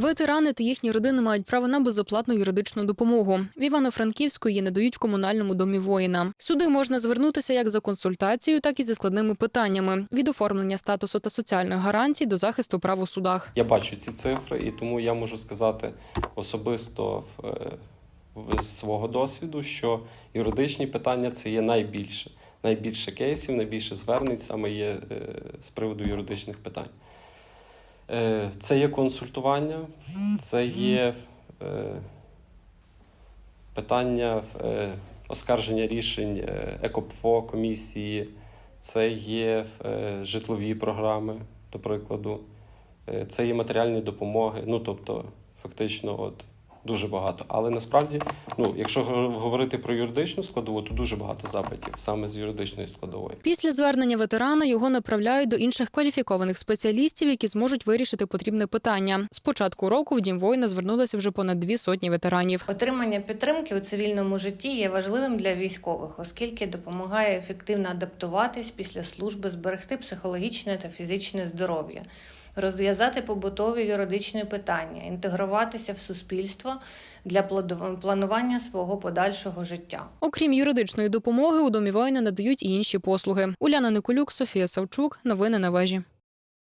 Ветерани та їхні родини мають право на безоплатну юридичну допомогу. В Івано-Франківську її надають в комунальному домі воїна. Сюди можна звернутися як за консультацією, так і зі складними питаннями від оформлення статусу та соціальних гарантій до захисту прав у судах. Я бачу ці цифри, і тому я можу сказати особисто е, з свого досвіду, що юридичні питання це є найбільше. Найбільше кейсів, найбільше звернень саме є е, з приводу юридичних питань. Е, Це є консультування, це є е, питання е, оскарження рішень ЕКОПФО комісії, це є житлові програми, до прикладу. Це є матеріальні допомоги. Ну тобто, фактично, от дуже багато. Але насправді, ну, якщо гов- говорити про юридичну складову, то дуже багато запитів саме з юридичної складової. Після звернення ветерана його направляють до інших кваліфікованих спеціалістів, які зможуть вирішити потрібне питання. З початку року в дім воїна звернулося вже понад дві сотні ветеранів. Отримання підтримки у цивільному житті є важливим для військових, оскільки допомагає ефективно адаптуватись після служби, зберегти психологічне та фізичне здоров'я, розв'язати побутові юридичні питання, інтегруватися в суспільство для планування свого подальшого життя. Окрім юридичної допомоги, у домі воїна надають і інші послуги. Уляна Николюк, Софія Савчук. Новини на вежі.